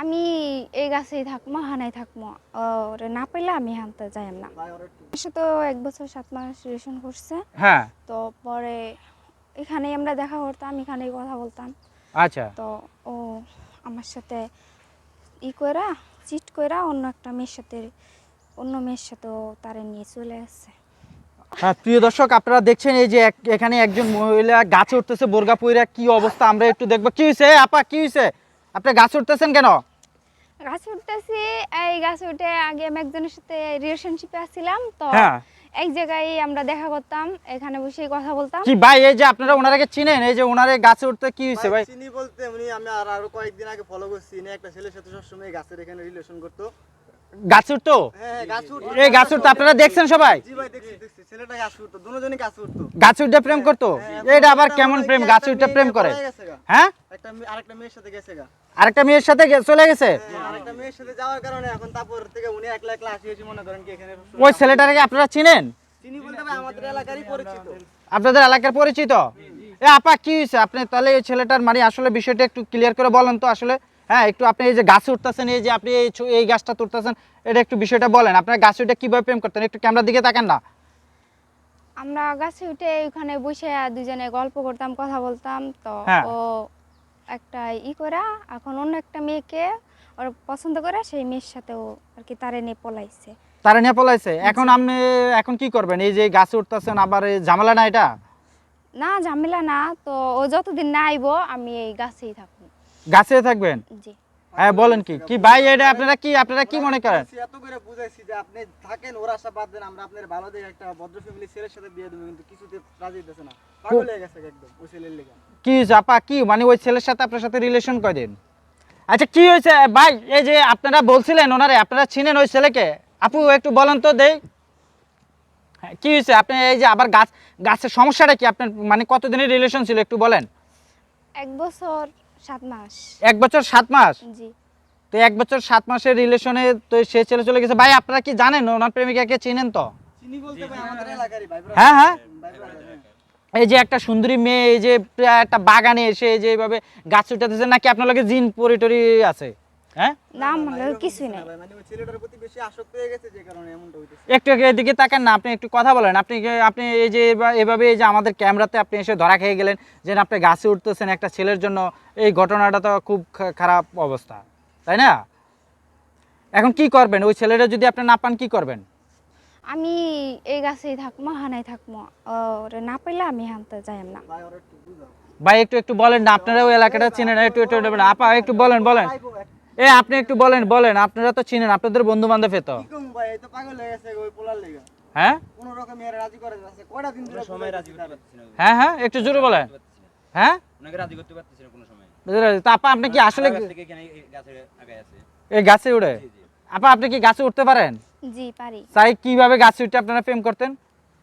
আমি এই গাছেই থাকব হানাই থাকব ওরে না পেলে আমি হানতে যাই না। সে তো এক বছর সাত মাস রিলেশন করছে। হ্যাঁ। তো পরে এখানে আমরা দেখা করতাম এখানেই কথা বলতাম। আচ্ছা। তো ও আমার সাথে ই কইরা চিট কইরা অন্য একটা মেয়ের সাথে অন্য মেয়ের সাথে তারে নিয়ে চলে আসছে হ্যাঁ প্রিয় দর্শক আপনারা দেখছেন এই যে এখানে একজন মহিলা গাছে উঠতেছে বোরগা পইরা কি অবস্থা আমরা একটু দেখব। কি হয়েছে আপা কি হয়েছে আপনি গাছ উঠতেছেন কেন? গাছে উঠতেছি। এই গাছে উঠে আগে আমি একজনের সাথে রিলেশনশিপে আসছিলাম তো হ্যাঁ। এক জায়গায় আমরা দেখা করতাম এখানে বসে কথা বলতাম। কি ভাই এই যে আপনারা ওনারাকে চিনেন এই যে ওনারে গাছে উঠতে কি হয়েছে ভাই চিনি বলতে উনি আমি আর আরও কয়েকদিন আগে ফলো করছি ইনি একটা ছেলের সাথে সবসময় গাছের এখানে রিলেশন করতো। উঠতো? হ্যাঁ হ্যাঁ গাছ উঠতো এই গাছে উঠতো আপনারা দেখছেন সবাই? গাছ উঠতো গাছ গাছে প্রেম করতো? এটা আবার কেমন প্রেম? গাছে উঠে প্রেম করে। গেছে। হ্যাঁ? একটা আরেকটা মেয়ের সাথে গেছে গা। আরেকটা মেয়ের সাথে চলে গেছে? হ্যাঁ, আরেকটা মেয়ের সাথে যাওয়ার কারণে এখন তারপর থেকে উনি একলা একলা আসি এসে মনে করেন কি ওই ছেলেটাকে আপনারা চিনেন? চিনি বলতে ভাই আমাদের এলাকারই পরিচিত। আপনাদের এলাকার পরিচিত? এ আপা কি হয়েছে আপনি তাহলে এই ছেলেটার মানে আসলে বিষয়টা একটু ক্লিয়ার করে বলেন তো আসলে। হ্যাঁ একটু আপনি এই যে গাছে উঠতেছেন এই যে আপনি এই গাছটা তুলতেছেন এটা একটু বিষয়টা বলেন। আপনার গাছে উঠে কীভাবে প্রেম করতেন? একটু ক্যামেরার দিকে তাকান না। আমরা গাছে উঠে ওখানে বসে দুজনে গল্প করতাম কথা বলতাম তো হ্যাঁ। ও একটা ই করা এখন অন্য একটা মেয়েকে ওর পছন্দ করে সেই মেয়ের সাথেও আর কি তারে নিয়ে পলাইছে। তারা নিয়ে পলাইছে? এখন আপনি এখন কি করবেন? এই যে গাছে উঠতেছেন আবার এই ঝামেলা না এটা? না ঝামেলা না। তো ও যতদিন না আইবো আমি এই গাছেই থাকব গাছে থাকবেন? জি। হ্যাঁ বলেন কি? কি ভাই এটা আপনারা কি আপনারা কি মনে করেন? এত করে বুঝাইছি যে আপনি থাকেন ওর আশা বাদ দেন আমরা আপনার ভালো দেখে একটা ভদ্র ফ্যামিলি ছেলের সাথে বিয়ে দেবো কিন্তু কিছুতে রাজি হইতেছে না। পাগল হয়ে গেছে একদম ওই ছেলের লেগে। কি আপা কি? মানে ওই ছেলের সাথে আপনার সাথে রিলেশন আচ্ছা কি হয়েছে? ভাই এই যে আপনারা বলছিলেন ওনারে আপনারা চিনেন ওই ছেলেকে? আপু একটু বলেন তো দেই। হ্যাঁ, কি হয়েছে? আপনি এই যে আবার গাছ গাছের সমস্যাটা কি? আপনার মানে কতদিনের রিলেশন ছিল একটু বলেন। এক বছর সাত মাস। এক বছর সাত মাস? জি। তো এক বছর সাত মাসের রিলেশনে তো সে ছেলে চলে গেছে। ভাই আপনারা কি জানেন? ওনার প্রেমিকাকে চিনেন তো? চিনি বলতে ভাই আমাদের এলাকারই ভাই brother। হ্যাঁ হ্যাঁ। হ্যাঁ। এই যে একটা সুন্দরী মেয়ে এই যে একটা বাগানে এসে এই যে এইভাবে গাছ উঠাতেছে নাকি আপনার লগে জিন পরিটরি আছে? হ্যাঁ? না না, কিছুই নাই। ভাই, মানে ওই ছেলেটার প্রতি বেশি আসক্ত হয়ে গেছে যে কারণে এমনটা হইতেছে। একটু এদিকে তাকান না আপনি একটু কথা বলেন। আপনি কি- আপনি এই যে এভাবে এই যে আমাদের ক্যামেরাতে আপনি এসে ধরা খেয়ে গেলেন যে আপনি গাছে উঠতেছেন একটা ছেলের জন্য এই ঘটনাটা তো খুব খারাপ অবস্থা তাই না? এখন কি করবেন? ওই ছেলেটা যদি আপনি না পান কি করবেন? আমি এই গাছেই থাকব হানাই থাকব। ওরে না পেলে আমি হানতে যাই না। ভাই একটু একটু বলেন না আপনারা ওই এলাকাটা চিনেন একটু একটু একটু বলেন। আপা একটু বলেন বলেন। এ আপনি একটু বলেন বলেন আপনারা তো চিনেন আপনাদের বন্ধু বান্ধব তো। কি কম ভাই এই তো পাগল হয়ে গেছে ওই পোলার লেগে। হ্যাঁ? কোন রকম এর রাজি করে যাচ্ছে কয়টা দিন ধরে সময় রাজি বুঝাইতেছি করতে তারে। পারতেছি না হ্যাঁ হ্যাঁ একটু জোরে বলেন। হ্যাঁ। আপা আপনি কি আসলে এই গাছের আগায় আছে। এই গাছে জি আপা আপনি কি গাছে উঠতে পারেন? জি পারি। তাই কীভাবে গাছে উঠে আপনারা প্রেম করতেন?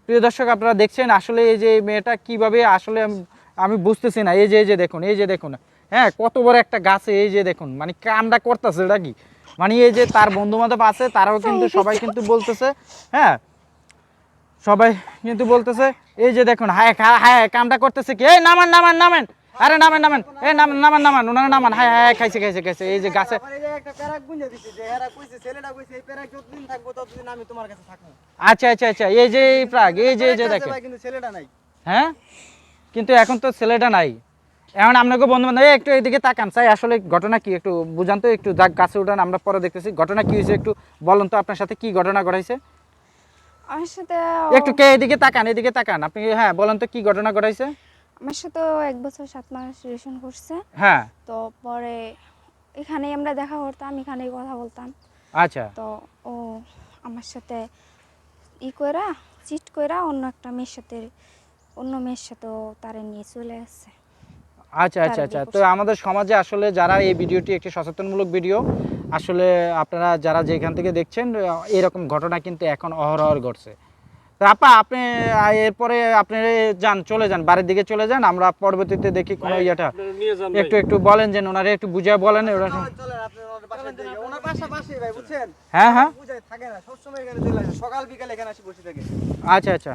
প্রিয় দর্শক আপনারা দেখছেন আসলে এই যে এই মেয়েটা কীভাবে আসলে আমি- আমি বুঝতেছি না। এই যে এই যে দেখুন এই যে দেখুন। হ্যাঁ কত বড় একটা গাছে এই যে দেখুন মানে কামটা করতেছে এটা কি? মানে এই যে তার বন্ধু বান্ধব আছে তারাও কিন্তু সবাই কিন্তু বলতেছে হ্যাঁ সবাই কিন্তু বলতেছে এই যে দেখুন হায় হ্যাঁ কামটা করতেছে কি? এই নামান নামান নামেন আরে নামেন নামেন এই নামান নামান নামান ওনারা নামান হায় হায় খাইছে খাইছে খাইছে এই যে গাছে। আবার এই যে একটা প্যারাক গুঞ্জে দিছে যে এরা কইছে ছেলেটা কইছে এই প্যারাক যতদিন থাকব ততদিন আমি তোমার কাছে থাকব। আচ্ছা আচ্ছা আচ্ছা এই যে এই প্রাগ এই যে এই যে দেখেন। কিন্তু ছেলেটা নাই। হ্যাঁ? কিন্তু এখন তো ছেলেটা নাই। এখন আপনাকে বন্ধু বান্ধব একটু এদিকে তাকান চাই আসলে ঘটনা কি? একটু বুঝান তো একটু যাক গাছে উঠান আমরা পরে দেখতেছি। ঘটনা কি হয়েছে একটু বলুন তো আপনার সাথে কি ঘটনা ঘটাইছে? আমার সাথে একটু কে এদিকে তাকান এদিকে তাকান। আপনি হ্যাঁ বলেন তো কি ঘটনা ঘটাইছে? আমার সাথে এক বছর সাত মাস রিলেশন করছে। হ্যাঁ। তো পরে এখানেই আমরা দেখা করতাম এখানেই কথা বলতাম। আচ্ছা। তো ও আমার সাথে ই কইরা চিট কইরা অন্য একটা মেয়ের সাথে অন্য মেয়ের সাথে তারে নিয়ে চলে আসছে আচ্ছা আচ্ছা আচ্ছা। তো আমাদের সমাজে আসলে যারা এই ভিডিওটি একটি সচেতনমূলক ভিডিও আসলে আপনারা যারা যেখান থেকে দেখছেন এরকম ঘটনা কিন্তু এখন অহরহ ঘটছে। তো আপা আপনি এরপরে আপনি যান চলে যান বাড়ির দিকে চলে যান আমরা পরবর্তীতে দেখি কোনো ইয়েটা। একটু একটু বলেন যে ওনারে একটু বুঝিয়ে বলেন ওরা ভাই বুঝছেন? হ্যাঁ হ্যাঁ। বুঝাই থাকে না সবসময় এখানে চলে আসে। সকাল বিকাল এখানে আসি বসে থাকে। আচ্ছা আচ্ছা।